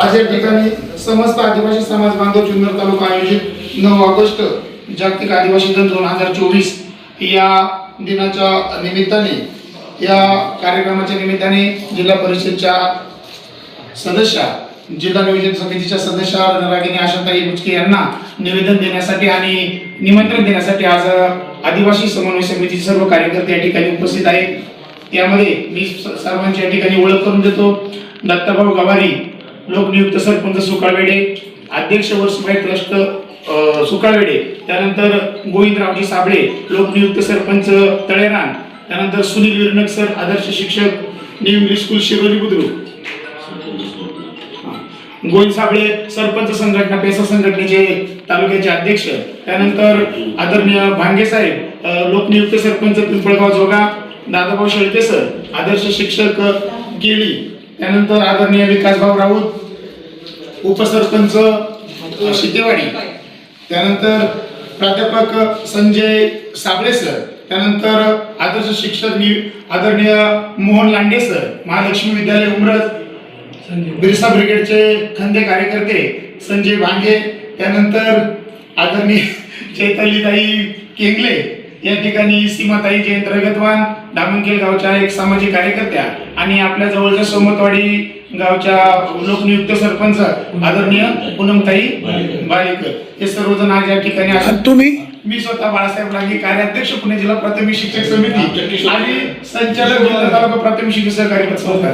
आज या ठिकाणी समस्त आदिवासी समाज बांधव जुन्नर तालुका आयोजित नऊ ऑगस्ट जागतिक आदिवासी दिन दोन हजार चोवीस या दिनाच्या निमित्ताने या कार्यक्रमाच्या निमित्ताने जिल्हा परिषदच्या सदस्या जिल्हा नियोजन समितीच्या सदस्या रणरागिनी आशाताई बुचके यांना निवेदन देण्यासाठी आणि निमंत्रण देण्यासाठी आज आदिवासी समन्वय समितीचे सर्व कार्यकर्ते या ठिकाणी उपस्थित आहेत. त्यामध्ये मी सर्वांची या ठिकाणी ओळख करून देतो. दत्ताभाऊ गवारी लोकनियुक्त सरपंच सुकाळवेडे अध्यक्ष वर्षबाई ट्रस्ट सुकावेडे त्यानंतर गोविंदरावजी साबळे लोकनियुक्त सरपंच तळेरान त्यानंतर सुनील विरनक सर आदर्श शिक्षक new English school Shiroli Budruk. Govind Sable sarpanch संघटना पेसा संघटनेचे तालुक्याचे अध्यक्ष त्यानंतर आदरणीय भांगे साहेब लोकनियुक्त सरपंच पिंपळगाव जोगा दादाभाऊ शेळके सर आदर्श शिक्षक केळी त्यानंतर आदरणीय विकासभाऊ राऊत उपसरपंच शितेवाडी त्यानंतर प्राध्यापक संजय साबळे सर त्यानंतर आदर्श शिक्षक आदरणीय मोहन लांडे सर महालक्ष्मी विद्यालय उमरज बिरसा ब्रिगेडचे खंदे कार्यकर्ते संजय भांगे त्यानंतर आदरणीय चैतन्यताई केंगले या ठिकाणी सीमाताई जयंत रगतवान दामनखेल गावच्या एक सामाजिक कार्यकर्त्या आणि आपल्या जवळच्या सोमतवाडी गावच्या लोकनियुक्त सरपंच आदरणीय पूनमताई बालेकर. हे सर्वजण आज या ठिकाणी. तुम्ही? मी स्वतः बाळासाहेब लांगे कार्याध्यक्ष पुणे जिल्हा प्राथमिक शिक्षक समिती आणि संचालक जिल्हा तालुका प्राथमिक शिक्षक सहकारी संस्था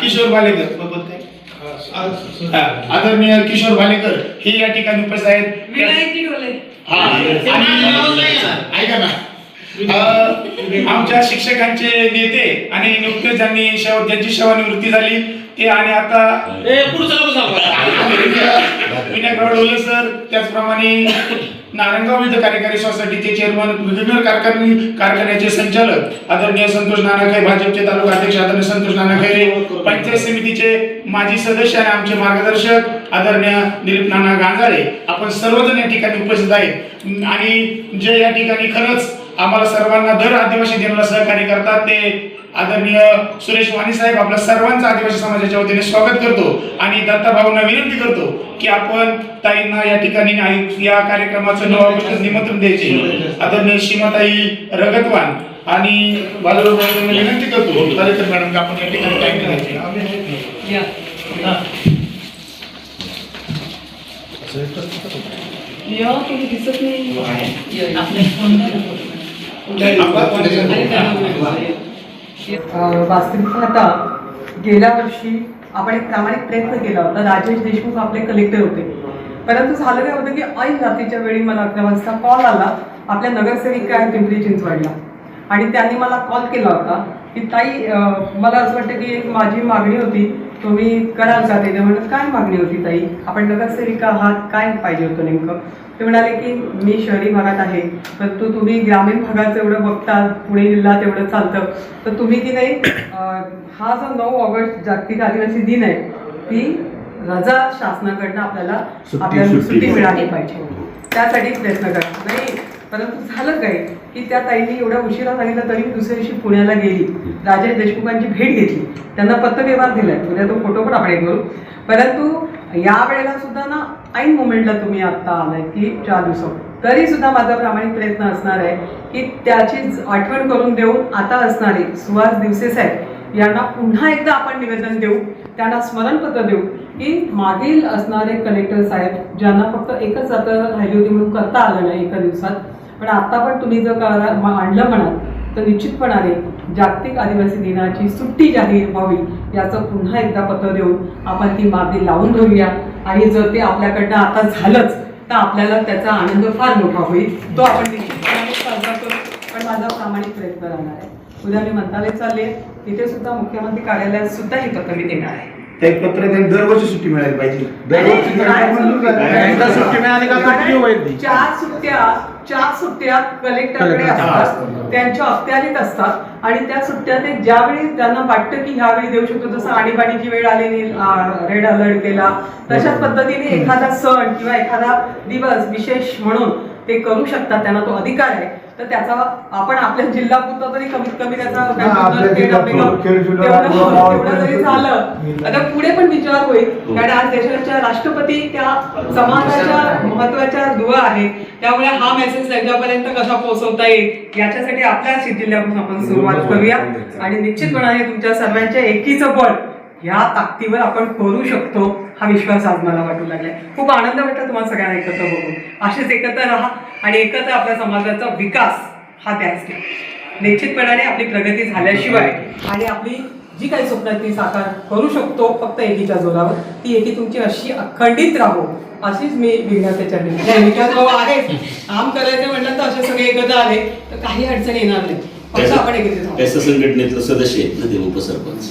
किशोर बालेकर? हा, आदरणीय किशोर भालेकर हे या ठिकाणी उपस्थित आहेत. हा, ऐका ना. आमच्या शिक्षकांचे नेते आणि नुकतेच ज्यांनी सेवा- ज्यांची सेवानिवृत्ती झाली ते आणि आता विनायकराव डोले सर त्याचप्रमाणे नारायणगाव विविध कार्यकारी सोसायटीचे चेअरमन विघ्नर कारखाने कारखान्याचे संचालक आदरणीय संतोष नानाखै भाजपचे तालुका अध्यक्ष आदरणीय संतोष नानाखैरे पंचायत समितीचे माजी सदस्य आणि आमचे मार्गदर्शक आदरणीय दिलीप नाना गांजाळे. आपण सर्वजण या ठिकाणी उपस्थित आहेत. आणि जे या ठिकाणी खरंच आम्हाला सर्वांना दर आदिवासी दिनाला सहकार्य करतात. ते आदरणीय सुरेश वाणी साहेब आपल्या सर्वांचं आदिवासी समाजाच्या वतीने स्वागत करतो आणि दत्ता भाऊंना विनंती करतो की आपण ताईंना या ठिकाणी या कार्यक्रमाचं नऊ ऑगस्ट निमंत्रण द्यायचे. आदरणीय सीमाताई रगतवान आणि बालू विनंती करतो. दरेकर मॅडम की आपण या ठिकाणी टाइम करायचे या. या तुम्ही दिसत नाही. आपले फोन अ, वास्तविक गेल्या वर्षी आपण एक प्रामाणिक प्रयत्न केला होता. राजेश देशमुख आपले कलेक्टर होते. परंतु झालं काय होतं की ऐन रात्रीच्या वेळी मला अकरा वाजता कॉल आला. आपल्या नगरसेविका आहे पिंपरी चिंचवडला. आणि त्यांनी मला कॉल केला होता. की ताई मला असं वाटतं की एक माझी मागणी होती तुम्ही कराल का ते? म्हणत काय मागणी होती ताई? आपण नगरसेविका आहात काय पाहिजे होतं नेमकं? ते म्हणाले की मी शहरी भागात आहे परंतु तुम्ही ग्रामीण भागाचं एवढं बघता पुणे जिल्ह्यात एवढं चालतं तर तुम्ही की नाही हा जो नऊ ऑगस्ट जागतिक आदिवासी दिन आहे ती रजा शासनाकडनं आपल्याला आपल्याला सुट्टी. मिळाली पाहिजे. त्यासाठी प्रयत्न करा. नाही परंतु झालं काय की त्या ताईंनी एवढ्या उशिरा सांगितलं तरी दुसऱ्या दिवशी पुण्याला गेली. राजेश देशमुखांची भेट घेतली. त्यांना पत्रव्यवहार दिलाय. उद्या तो फोटो पण आपण करू. परंतु या वेळेला सुद्धा ना ऐन मुमेंटला तुम्ही आता आलाय की चार दिवसात तरी सुद्धा माझा प्रामाणिक प्रयत्न असणार आहे की त्याची आठवण करून देऊन आता असणारे सुहास दिवसे साहेब यांना पुन्हा एकदा आपण निवेदन देऊ त्यांना स्मरणपत्र देऊ की मागील असणारे कलेक्टर साहेब ज्यांना फक्त एकच आता राहिली होती म्हणून करता आलं नाही एका दिवसात पण आता पण तुम्ही जर आणलं म्हणाल तर निश्चितपणाने जागतिक आदिवासी दिनाची सुट्टी जाहीर व्हावी याचं पुन्हा एकदा पत्र देऊन आपण ती मागणी लावून धरूया आणि जर ते आपल्याकडनं आता झालंच तर आपल्याला त्याचा आनंद फार मोठा होईल. तो आपण निश्चितपणाने साजरा करू. पण माझा प्रामाणिक प्रयत्न राहणार आहे. उद्या मी मंत्रालयात चालले तिथे सुद्धा मुख्यमंत्री कार्यालयात सुद्धा हे पत्र मी देणार आहे. ते पत्र त्यांनी दरवर्षी सुट्टी मिळाली पाहिजे. एकदा सुट्टी मिळाली का? चार सुट्ट्या. चार सुट्ट्या कलेक्टरकडे कलेक्टर- असतात. त्यांच्या अखत्यारीत असतात. आणि त्या सुट्ट्या ते ज्यावेळी त्यांना वाटतं की ह्यावेळी देऊ शकतो जसं आणीबाणीची वेळ आलेली रेड अलर्ट केला. तशाच पद्धतीने एखादा सण किंवा एखादा दिवस विशेष म्हणून ते करू शकतात. त्यांना तो अधिकार आहे. तर त्याचा आपण आपल्या जिल्हा पुरता तरी कमीत कमी त्याचा हा, पुढे पण विचार होईल. कारण आज देशाच्या राष्ट्रपती त्या समाजाच्या महत्त्वाच्या दुवा आहेत. त्यामुळे हा मेसेज त्यांच्यापर्यंत कसा पोहोचवता येईल याच्यासाठी आपल्या जिल्ह्यापासून आपण सुरुवात करूया. आणि निश्चितपणाने तुमच्या सर्वांच्या एकीचं बळ या ताकदीवर आपण करू शकतो हा विश्वास आज मला वाटू लागलाय. खूप आनंद वाटला तुम्हाला सगळ्यांना एकत्र बघून. असेच एकत्र राहा आणि एकत्र आपल्या समाजाचा विकास हा घ्या. निश्चितपणाने आपली प्रगती झाल्याशिवाय आणि आपली जी काही स्वप्न ती साकार करू शकतो फक्त एकीच्या जोरावर. ती एकी तुमची अशी अखंडित राहो. अशीच मी नाही विकास भाऊ आहे. काम करायचं म्हटलं तर असे सगळे एकत्र आले तर काही अडचण येणार नाही. फक्त आपण एकत्रित संघटनेतलं सदस्य आहेत ना ते उपसरपंच.